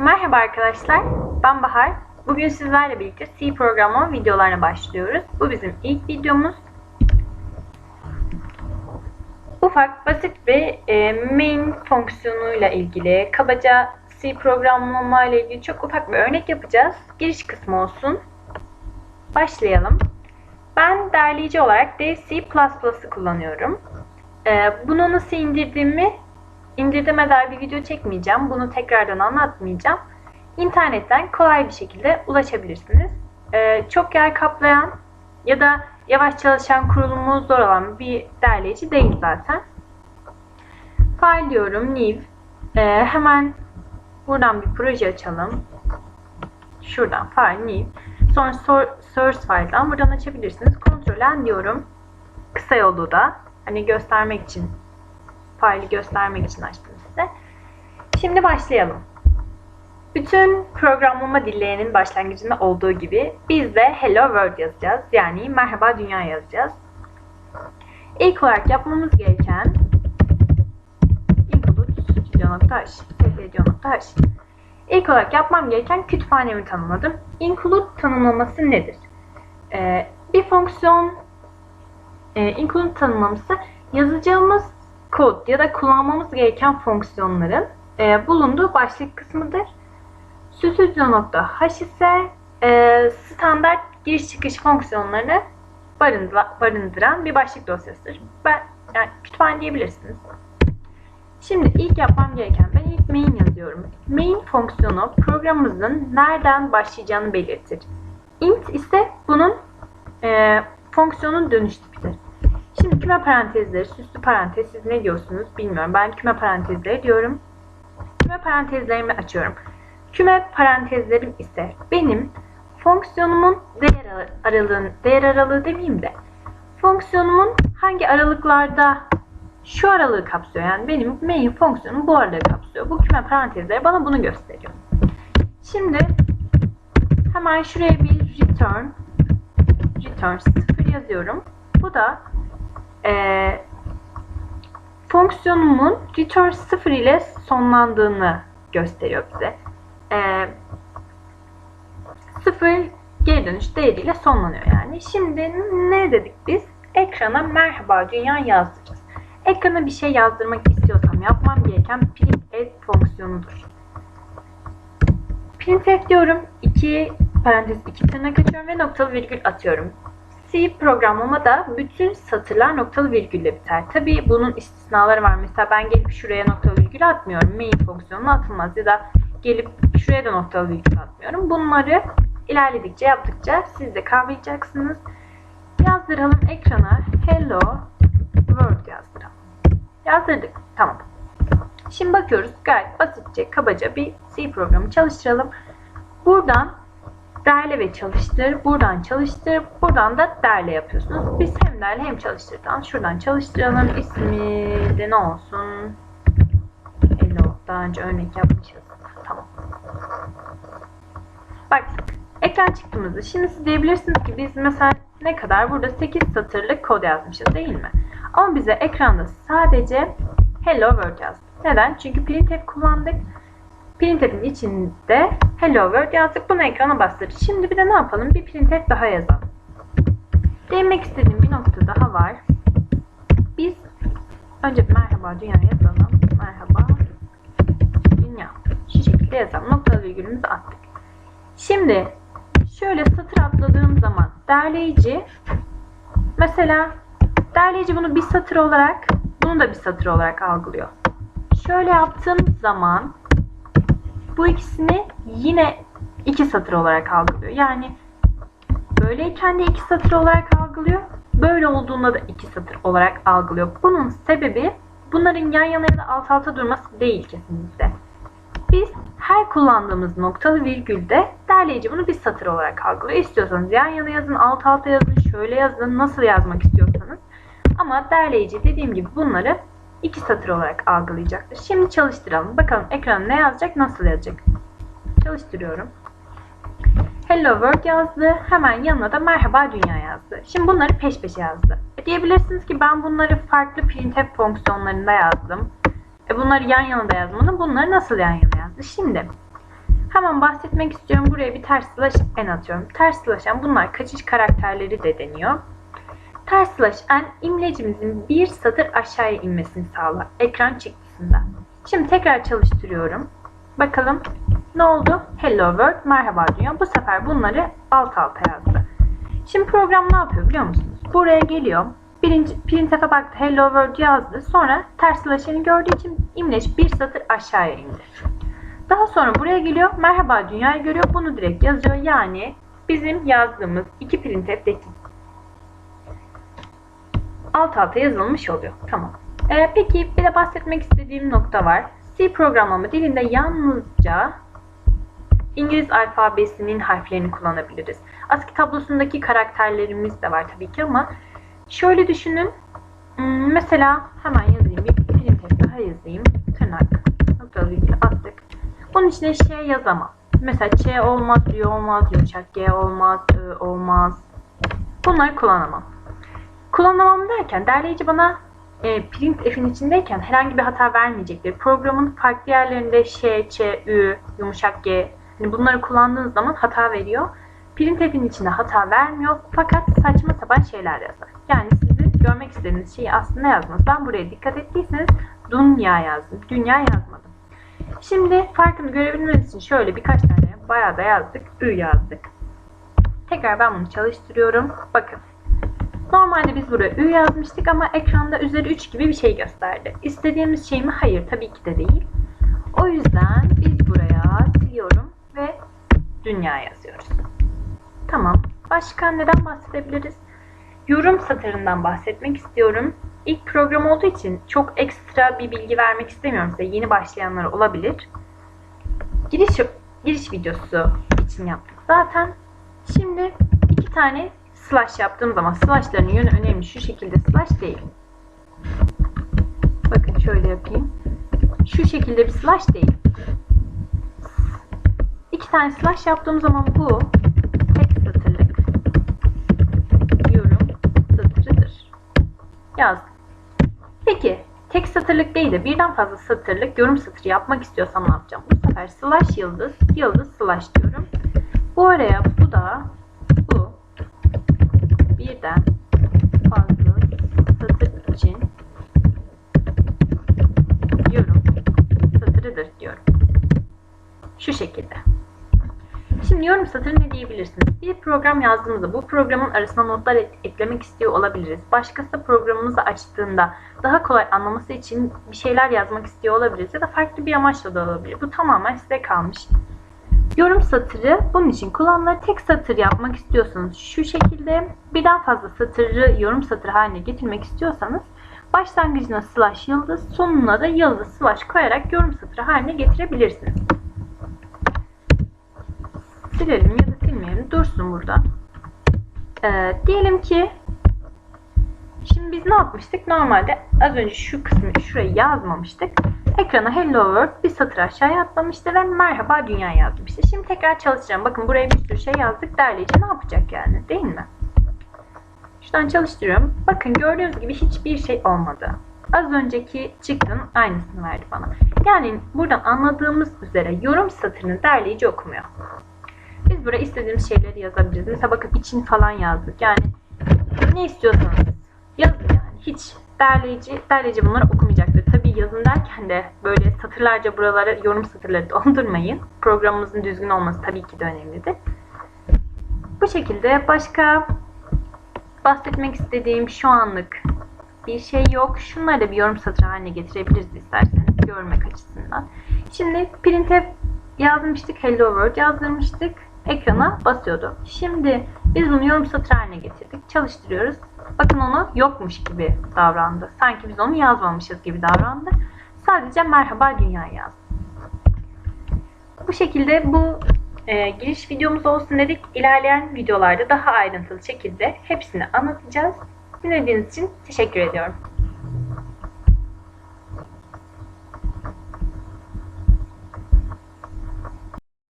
Merhaba arkadaşlar, ben Bahar. Bugün sizlerle birlikte C programlama videolarına başlıyoruz. Bu bizim ilk videomuz. Ufak, basit bir e, main fonksiyonuyla ilgili, kabaca C programlama ile ilgili çok ufak bir örnek yapacağız. Giriş kısmı olsun. Başlayalım. Ben derleyici olarak DevC++'ı kullanıyorum. E, bunu nasıl indirdiğimi indirdiğime dair bir video çekmeyeceğim. Bunu tekrardan anlatmayacağım. İnternetten kolay bir şekilde ulaşabilirsiniz. Ee, çok yer kaplayan ya da yavaş çalışan kurulumu zor olan bir derleyici değil zaten. File diyorum, new. Ee, hemen buradan bir proje açalım. Şuradan file, new. Sonra source file'dan buradan açabilirsiniz. Ctrl N diyorum. Kısa yolu da hani göstermek için faili göstermek için açtım size. Şimdi başlayalım. Bütün programlama dillerinin başlangıcında olduğu gibi biz de Hello World yazacağız. Yani Merhaba Dünya yazacağız. İlk olarak yapmamız gereken include studio.h cpdio.h İlk olarak yapmam gereken kütüphanemi tanımladım. Include tanımlaması nedir? Ee, bir fonksiyon e, include tanımlaması yazacağımız kod ya da kullanmamız gereken fonksiyonların e, bulunduğu başlık kısmıdır. Studio.h ise e, standart giriş çıkış fonksiyonlarını barındıran bir başlık dosyasıdır. Ben yani kütüphane diyebilirsiniz. Şimdi ilk yapmam gereken ben ilk main yazıyorum. Main fonksiyonu programımızın nereden başlayacağını belirtir. int ise bunun e, fonksiyonun dönüş tipidir. Küme parantezleri, süslü parantez siz ne diyorsunuz bilmiyorum. Ben küme parantezleri diyorum. Küme parantezlerimi açıyorum. Küme parantezlerim ise benim fonksiyonumun değer aralığını, değer aralığı demeyeyim de fonksiyonumun hangi aralıklarda şu aralığı kapsıyor. Yani benim main fonksiyonum bu aralığı kapsıyor. Bu küme parantezleri bana bunu gösteriyor. Şimdi hemen şuraya bir return return 0 yazıyorum. Bu da e, fonksiyonumun return 0 ile sonlandığını gösteriyor bize. E, 0 geri dönüş değeriyle sonlanıyor yani. Şimdi ne dedik biz? Ekrana merhaba dünya yazdıracağız. Ekrana bir şey yazdırmak istiyorsam yapmam gereken printf fonksiyonudur. Printf diyorum. 2 parantez 2 tırnak açıyorum ve noktalı virgül atıyorum. C programlamada bütün satırlar noktalı virgülle biter. Tabii bunun istisnaları var. Mesela ben gelip şuraya noktalı virgül atmıyorum. Main fonksiyonuna atılmaz ya da gelip şuraya da noktalı virgül atmıyorum. Bunları ilerledikçe yaptıkça siz de kavrayacaksınız. Yazdıralım ekrana hello world yazdıralım. Yazdırdık. Tamam. Şimdi bakıyoruz. Gayet basitçe, kabaca bir C programı çalıştıralım. Buradan derle ve çalıştır. Buradan çalıştır. Buradan da derle yapıyorsunuz. Biz hem derle hem çalıştırdan şuradan çalıştıralım. İsmi de ne olsun? Hello. Daha önce örnek yapmışız. Tamam. Bak ekran çıktığımızda şimdi siz diyebilirsiniz ki biz mesela ne kadar burada 8 satırlık kod yazmışız değil mi? Ama bize ekranda sadece Hello World yazdı. Neden? Çünkü printf kullandık. Printf'in içinde Hello World yazdık. Bunu ekrana bastırdık. Şimdi bir de ne yapalım? Bir printf daha yazalım. Değinmek istediğim bir nokta daha var. Biz önce bir merhaba dünya yazalım. Merhaba dünya. Şu şekilde yazalım. Noktalı virgülümüzü attık. Şimdi şöyle satır atladığım zaman derleyici mesela derleyici bunu bir satır olarak bunu da bir satır olarak algılıyor. Şöyle yaptığım zaman bu ikisini yine iki satır olarak algılıyor. Yani böyleyken de iki satır olarak algılıyor. Böyle olduğunda da iki satır olarak algılıyor. Bunun sebebi bunların yan yana ya da alt alta durması değil kesinlikle. Biz her kullandığımız noktalı virgülde derleyici bunu bir satır olarak algılıyor. İstiyorsanız yan yana yazın, alt alta yazın, şöyle yazın, nasıl yazmak istiyorsanız. Ama derleyici dediğim gibi bunları iki satır olarak algılayacaktır. Şimdi çalıştıralım. Bakalım ekran ne yazacak, nasıl yazacak. Çalıştırıyorum. Hello World yazdı. Hemen yanına da Merhaba Dünya yazdı. Şimdi bunları peş peşe yazdı. E diyebilirsiniz ki ben bunları farklı printf fonksiyonlarında yazdım. E bunları yan yana da yazmadım. Bunları nasıl yan yana yazdı? Şimdi Hemen bahsetmek istiyorum. Buraya bir ters slash n atıyorum. Ters slash n bunlar kaçış karakterleri de deniyor. Ters slash n imlecimizin bir satır aşağıya inmesini sağlar. Ekran çıktısında. Şimdi tekrar çalıştırıyorum. Bakalım ne oldu? Hello World, merhaba dünya. Bu sefer bunları alt alta yazdı. Şimdi program ne yapıyor biliyor musunuz? Buraya geliyor. Birinci printf'e baktı. Hello World yazdı. Sonra ters gördüğü için imleç bir satır aşağıya indi. Daha sonra buraya geliyor. Merhaba dünyayı görüyor. Bunu direkt yazıyor. Yani bizim yazdığımız iki printf'deki alt alta yazılmış oluyor. Tamam. Ee, peki bir de bahsetmek istediğim nokta var. C programlama dilinde yalnızca İngiliz alfabesinin harflerini kullanabiliriz. ASCII tablosundaki karakterlerimiz de var tabii ki ama şöyle düşünün. Hmm, Mesela hemen yazayım. Bir printf daha yazayım. Tırnak. Noktalı virgül attık. Bunun içine şey yazamam. Mesela Ç olmaz, Ü olmaz, yumuşak G olmaz, Ö olmaz. Bunları kullanamam. Kullanamam derken derleyici bana e, printf'in içindeyken herhangi bir hata vermeyecektir. Programın farklı yerlerinde ş, ç, ü, yumuşak g hani bunları kullandığınız zaman hata veriyor. Printf'in içinde hata vermiyor fakat saçma sapan şeyler yazar. Yani sizin görmek istediğiniz şeyi aslında yazmaz. Ben buraya dikkat ettiyseniz dünya yazdım. Dünya yazmadım. Şimdi farkını görebilmeniz için şöyle birkaç tane bayağı da yazdık. Ü yazdık. Tekrar ben bunu çalıştırıyorum. Bakın. Normalde biz buraya Ü yazmıştık ama ekranda üzeri 3 gibi bir şey gösterdi. İstediğimiz şey mi? Hayır tabii ki de değil. O yüzden biz buraya siliyorum ve dünya yazıyoruz. Tamam. Başka neden bahsedebiliriz? Yorum satırından bahsetmek istiyorum. İlk program olduğu için çok ekstra bir bilgi vermek istemiyorum size. Yeni başlayanlar olabilir. Giriş, giriş videosu için yaptık zaten. Şimdi iki tane slash yaptığım zaman slashların yönü önemli. Şu şekilde slash değil. Bakın şöyle yapayım. Şu şekilde bir slash değil. İki tane slash yaptığım zaman bu tek satırlık yorum satırıdır. Yazdım. Peki tek satırlık değil de birden fazla satırlık yorum satırı yapmak istiyorsam ne yapacağım? Bu sefer slash yıldız yıldız slash diyorum. Bu araya bu da birden fazla satır için yorum satırıdır diyorum. Şu şekilde. Şimdi yorum satırı ne diyebilirsiniz? Bir program yazdığımızda bu programın arasına notlar et- eklemek istiyor olabiliriz. Başkası da programımızı açtığında daha kolay anlaması için bir şeyler yazmak istiyor olabiliriz. Ya da farklı bir amaçla da olabilir. Bu tamamen size kalmış. Yorum satırı bunun için kullanılır. Tek satır yapmak istiyorsanız şu şekilde birden fazla satırı yorum satırı haline getirmek istiyorsanız başlangıcına slash yıldız sonuna da yıldız slash koyarak yorum satırı haline getirebilirsiniz. Silelim ya da silmeyelim. Dursun burada. Ee, diyelim ki Şimdi biz ne yapmıştık? Normalde az önce şu kısmı şuraya yazmamıştık. Ekrana Hello World bir satır aşağıya atlamıştı ve merhaba dünya yazmıştı. Şimdi tekrar çalışacağım. Bakın buraya bir sürü şey yazdık. Derleyici ne yapacak yani? Değil mi? Şuradan çalıştırıyorum. Bakın gördüğünüz gibi hiçbir şey olmadı. Az önceki çıktının aynısını verdi bana. Yani buradan anladığımız üzere yorum satırını derleyici okumuyor. Biz buraya istediğimiz şeyleri yazabiliriz. Mesela bakın için falan yazdık. Yani ne istiyorsanız yazın yani. Hiç derleyici, derleyici bunları okumayacaktır. Tabii yazın derken de böyle satırlarca buralara yorum satırları doldurmayın. Programımızın düzgün olması tabii ki de önemlidir. Bu şekilde başka bahsetmek istediğim şu anlık bir şey yok. Şunları da bir yorum satırı haline getirebiliriz isterseniz görmek açısından. Şimdi printf yazmıştık. Hello World yazdırmıştık. Ekrana basıyordu. Şimdi biz bunu yorum satırı haline getirdik. Çalıştırıyoruz. Bakın onu yokmuş gibi davrandı. Sanki biz onu yazmamışız gibi davrandı. Sadece merhaba dünya yazdı. Bu şekilde bu e, giriş videomuz olsun dedik. İlerleyen videolarda daha ayrıntılı şekilde hepsini anlatacağız. Dinlediğiniz için teşekkür ediyorum.